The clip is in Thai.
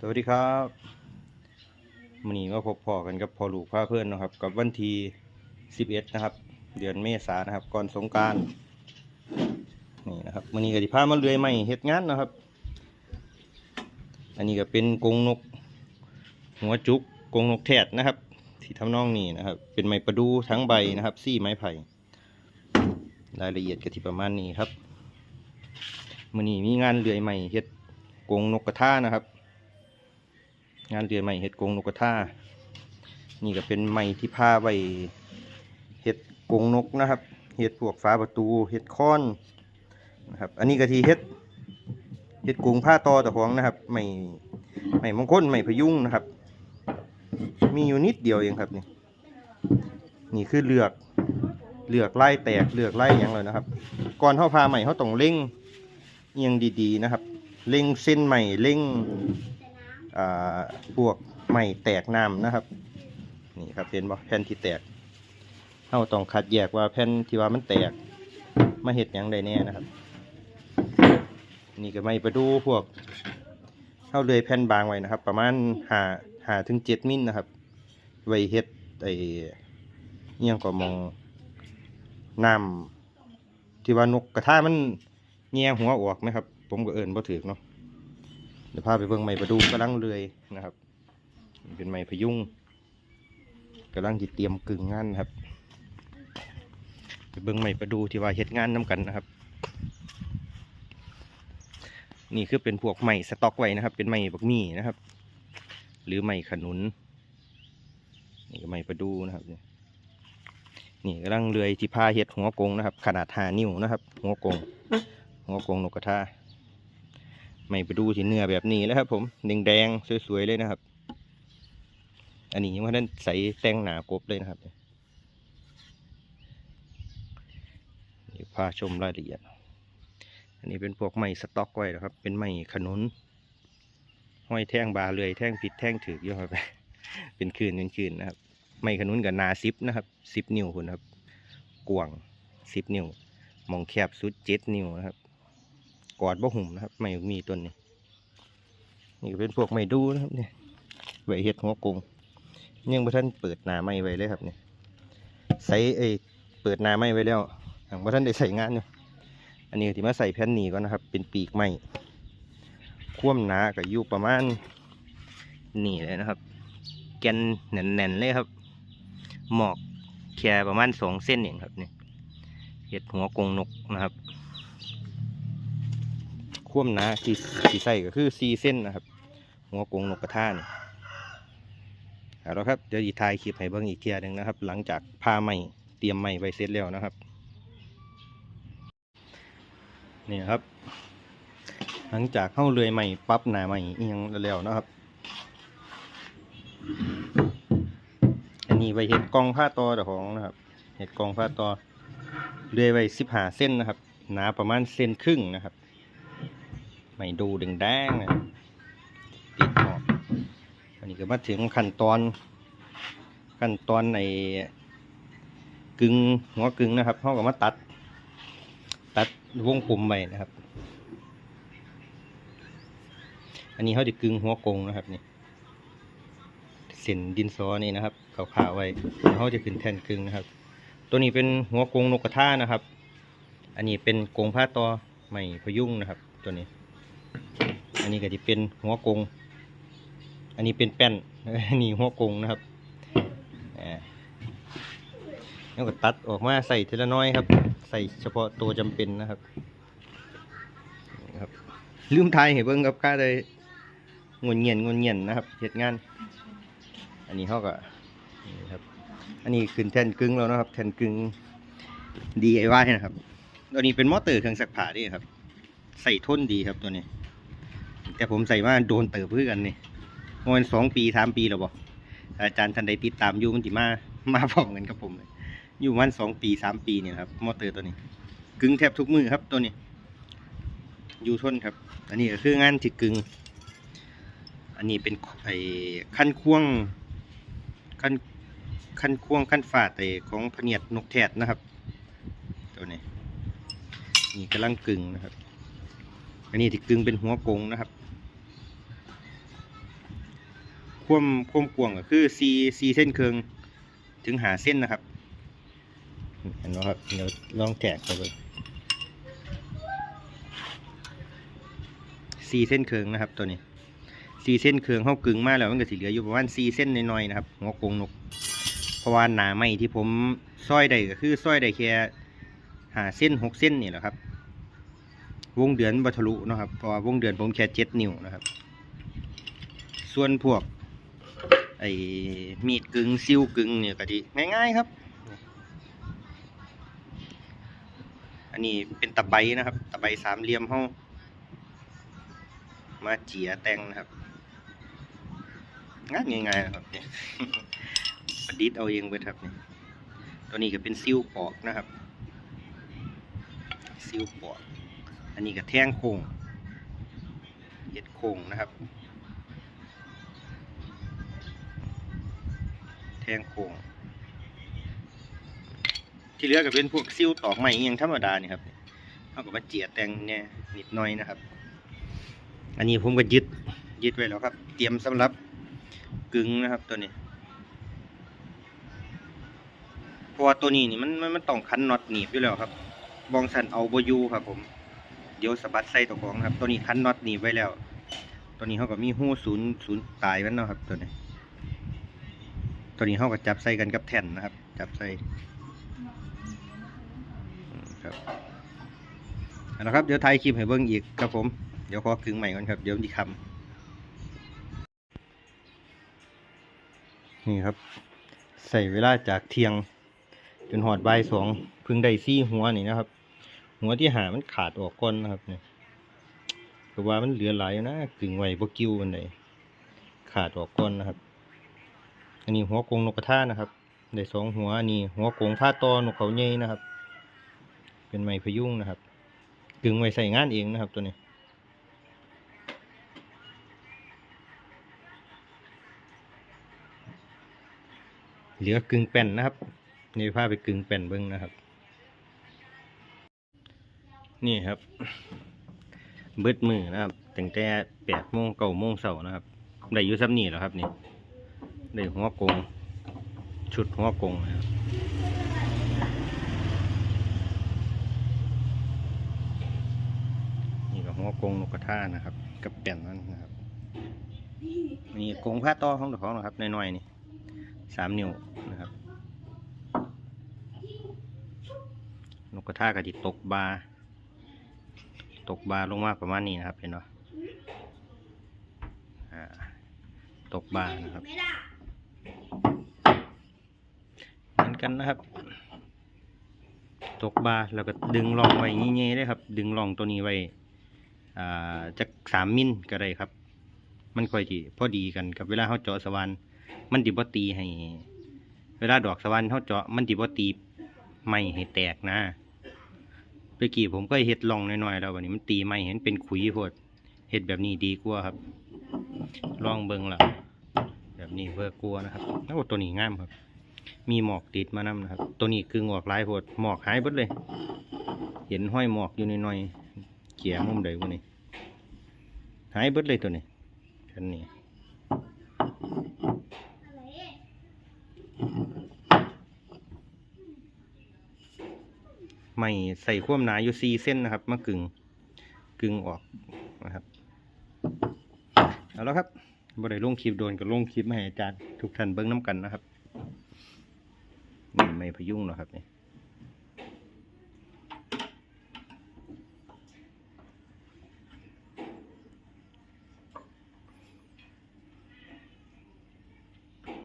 สวัสดีครับวันนี้มาพบพอกันกับพอลูกพาเพื่อนนะครับ กับวันที่11นะครับ เดือนเมษานะครับ ก่อนสงการนี่นะครับวันนี้ก็ที่พามาเรื่อยใหม่เฮ็ดงานนะครับ อันนี้ก็เป็นกงนก หัวจุกกงนกแทดนะครับ ที่ทำนองนี้นะครับ เป็นไม้ประดูทั้งใบนะครับซี่ไม้ไผ่รายละเอียดก็ที่ประมาณนี้ครับวันนี้มีงานเรื่อยใหม่เฮ็ดกงนกกระทานะครับ งานเรือยใหม่เฮ็ดกงนกกระทานี่ก็เป็นไม้ที่พาไว้เฮ็ดกงนกนะครับเฮ็ดพวกฝาประตูเฮ็ดค้อนนะครับ อันนี้ก็ที่เฮ็ดเฮ็ดกงผ้าตอตะของนะครับไม่ไม่มงคลไม่พยุงนะครับ มีอยู่นิดเดียวเองครับนี่นี่คือเลือกเลือกไล่แตกเลือกไล่หยังเลยนะครับ ก่อนเข้าพาใหม่เขาต้องเล่งเอียงดีๆนะครับ เล่งเส้นใหม่เล่ง พวกใหม่แตกน้ำนะครับ นี่ครับเห็นบ่แผ่นที่แตกเราต้องคัดแยกว่าแผ่นที่ว่ามันแตกมาเห็ดยังได้แน่นะครับ นี่ก็ไม่ปดูพวกเข้าเลยแผ่นบางไว้นะครับ ประมาณหาหาถึงเจ็ดมิลนะครับ ไว้เฮ็ดไอเอียงก็มองน้ำที่ว่านกกระทามันแง่หัวออกนะครับ ผมก็เอินบ่ถือเนาะ เดี๋ยวพาไปเบิ่งไม้ประดูกำลังเลื่อยนะครับ เป็นไม้พยุงกำลังจิเตรียมกึ่งงานครับ ไปเบิ่งไม้ประดูที่ว่าเฮ็ดงานน้กันนะครับ นี่คือเป็นพวกไม้สต็อกไว้นะครับ เป็นไม้บักมี่นะครับ หรือไม้ขนุนนี่ก็ไม้ประดูนะครับนี่กำลังเลื่อยที่พาเฮ็ดหัวกงนะครับ ขนาดหานิ้วนะครับ หัวกงหัวกงนกกระทา ไม่ไปดูที่เนื้อแบบนี้แล้วครับผมแดงๆสวยๆเลยนะครับ อันนี้ยังไม่ได้ใส่แต่งหนากบเลยนะครับนี่พาชมรายละเอียด อันนี้เป็นพวกไม้สต็อกไว้นะครับ เป็นไม้ขนุนห้อยแท่งบาเลยแท่งผิดแท่งถือกอยู่ครับเป็นคืนเป็นคืนนะครับไม้ขนุนกับนาซิปนะครับสิบนิ้วคุณครับกวางสิบนิ้วมองแคบสุดเจ็ดนิ้วนะครับ กอดบ่หุ่มนะครับ ไม่มีต้นนี้ นี่เป็นพวกไม้ดูนะครับเนี่ยไว้เห็ดหัวกงยังบ่ท่านเปิดหนาไม้ไว้เลยครับเนี่ยใส่เอยเปิดหนาไม้ไว้แล้วยังบ่ท่านได้ใส่งานอยู่อันนี้ที่มาใส่แผ่นนี้ก่อนนะครับ เป็นปีกไม้คว่ำหนากับยู่ประมาณนี่เลยนะครับ แกนแน่นๆเลยครับ หมอกแค่ประมาณสองเส้นเองครับเนี่ยเห็ดหัวกงนกนะครับ คว่ำหนาที่ที่ใส่ก็คือซีเส้นนะครับ หัวกงนกกระทานเอาละครับเดี๋ยวอีทายคลิปให้เบิ่งอีกเทียหนึ่งนะครับ หลังจากพาใหม่เตรียมใหม่ไว้เสร็จแล้วนะครับนี่ครับ หลังจากเข้าเรือยใหม่ปั๊บหนาใหม่อียงแล้วนะครับ อันนี้ไว้เห็ดกองผ้าตอเจ้าของนะครับเห็ดกองผ้าตอเลื่อยไว้สิบหาเส้นนะครับ หนาประมาณเส้นครึ่งนะครับ ไม่ดูแดงๆนะติดหอกอันนี้ก็มาถึงขั้นตอน ขั้นตอนในกึ่งหัวกึ่งนะครับเขาก็มาตัด ตัดวงปุ่มไปนะครับ อันนี้เขาจะกึ่งหัวกงนะครับนี่เส้นดินซอนี่นะครับขาวๆไว้เขาจะขึ้นแท่นกึ่งนะครับ ตัวนี้เป็นหัวกงนกกระทานะครับ อันนี้เป็นกงผ้าตอใหม่พยุงนะครับ ตัวนี้ อันนี้ก็จะเป็นหัวกง อันนี้เป็นแป้นอันนี้หัวกงนะครับอ่าแล้วก็ตัดออกมาใส่ทีละน้อยครับ ใส่เฉพาะตัวจำเป็นนะครับครับ ลืมทายเห็นเบิ้งกับข้าเลยงนเงียนงนเงียนนะครับเหตุงาน อันนี้เขาก็นี่ครับ อันนี้ขึ้นแทนกึ่งแล้วนะครับ แทนกึ่ง DIY นะครับ ตัวนี้เป็นมอเตอร์เครื่องซักผ้าด้วยครับ ใส่ทนดีครับตัวนี้ แต่ผมใส่มาโดนเติบเพื่อกันนี่มาณสองปีสามปีแล้วบอกอาจารย์ท่านใดติดตามอยู่มันติมามาพร้อมกันกับผมเลยอยู่มันสองปีสามปีเนี่ยครับมอเตอร์ตัวนี้กึ่งแทบทุกมือครับตัวนี้อยู่ทนครับ อันนี้ก็คืองานที่กึ่งอันนี้เป็นไอ้ขั้นควงขั้นขั้นควงขั้นฝาดไอ้ของพเนียดนกแทดนะครับ ตัวนี้นี่กำลังกึ่งนะครับ อันนี้ที่กึ่งเป็นหัวกงนะครับ ความความกวงก็คือสี่สี่เส้นเครึ่งถึงหาเส้นนะครับเห็นไหมครับเดี๋ยวลองแจกไปเลยสี่เส้นเครึ่งนะครับตัวนี้สี่เส้นเครึ่งเข้ากึ่งมากแล้วมันก็สิเหลืออยู่ประมาณสี่เส้นน้อยๆนะครับหัวกงนกเพราะว่าหนาไม้ที่ผมซอยได้ก็คือซอยได้แค่หาเส้นหกเส้นนี่แหละครับ วงเดือนบัทลุนะครับเพราะว่าวงเดือนผมแค่เจ็ดนิ้วนะครับ ส่วนพวก อ้มีดกึ่งซิวกึ่งเนี่ยก็ดีง่ายๆครับ อันนี้เป็นตะไบนะครับ ตะไบสามเหลี่ยมห้องมาเจียแต่งนะครับง่ายง่ายๆนะครับเนี่ยประดิษฐ์เอาเองเว้ยครับเนี่ยตัวนี้ก็เป็นซิวปอกนะครับซิวปอก อันนี้ก็แท่งโค้งเห็ดโค้งนะครับ ทงโค้งที่เหลือก็เป็นพวกซิ่วตอกไม้อิหยังธรรมดานี่ครับเท่ากับว่าเจียแตงเนี่ยนิดหน่อยนะครับ อันนี้ผมก็ยึดยึดไว้แล้วครับ เตรียมสำหรับกึ่งนะครับตัวนี้เพราะว่าตัวนี้นี่มันมันมันต้องคันน็อตหนีบอยู่แล้วครับ บองสันเอาโบยูครับ ผม เดี๋ยวสะบัดใส่ตัวของครับ ตัวนี้คันน็อตหนีบไว้แล้ว ตัวนี้เขาก็มีหูศูนย์ศูนย์ตายมันเนาะครับตัวนี้ ตัวนี้เขาก็จับใส่กันกับแท่นนะครับ จับใส่ครับเอาละครับ เดี๋ยวถ่ายคลิปให้เบิ้งอีกครับผม เดี๋ยวขอกึ่งใหม่ก่อนครับ เดี๋ยวมีคำนี่ครับ ใส่เวลาจากเที่ยง จนหอดใบสองพึ่งได้ซี่หัวนี่นะครับ หัวที่หามันขาดออกก้อนนะครับเนี่ยก็ว่ามันเหลือหลายนะกึ่งไหวบกิ้วมันไดขาดออกก้อนนะครับ อันนี้หัวกงนกกระทานะครับได้สองหัวอันนี้หัวกงผ้าตอนกเขาใหญ่นะครับ เป็นไม้พยุงนะครับกึ่งไว้ใส่งานเองนะครับตัวนี้เหลือกึ่งแป้นนะครับนี่ผ้าไปกึ่งแป้นเบิ้งนะครับ นี่ครับ เบิดมือนะครับตั้งแต่แปดโมงเก้าโมงเสาร์นะครับได้อยู่ซ้ำนี่แล้วครับนี่ ได้หัวกง ชุดหัวกงนะครับนี่ก็หัวกงนกกระทานะครับ กับแป่นนั่นนะครับ นี่กงผ้าต้อของเจ้าของนะครับน้อยๆนี่สามนิ้วนะครับ นกกระทาก็จิตกบาตกบาลงมาประมาณนี้นะครับเห็นไหมตกบานะครับ เหมือนกันนะครับ ตกบาแล้วก็ดึงรองไว้งี้ๆได้ครับ ดึงรองตัวนี้ไว้อ่าจากสามมิลก็ได้ครับ มันค่อยจีพอดีกันกับเวลาเขาเจาะสว่านมันดิบตีให้ เวลาดอกสว่านเขาเจาะมันดิบตีไม่ให้แตกนะเมื่อกี้ผมก็เฮ็ดลองน้อยๆแล้ววันนี้มันตีไม่เห็นเป็นขุยโพดเฮ็ดแบบนี้ดีกว่าครับ ลองเบิ่งละ แบบนี้เพื่อกลัวนะครับแล้วตัวนี้งามครับ มีหมอกติดมานำนะครับ ตัวนี้คือหมอกหลายโพดหมอกหายเบิดเลย เห็นห้อยหมอกอยู่น้อยๆเกี่ยมุมใดวะนี่หายเบิดเลยตัวนี้อันนี้ไม่ใส่ควมหนาอยู่สี่เส้นนะครับมากึ่งกึ่งออกนะครับ เอาแล้วครับ บ่ได้ลงคลิปโดนกับลงคลิปมาให้อาจารย์ ทุกท่านเบิ้งน้ำกันนะครับนี่ไม่พยุงหรอกครับนี่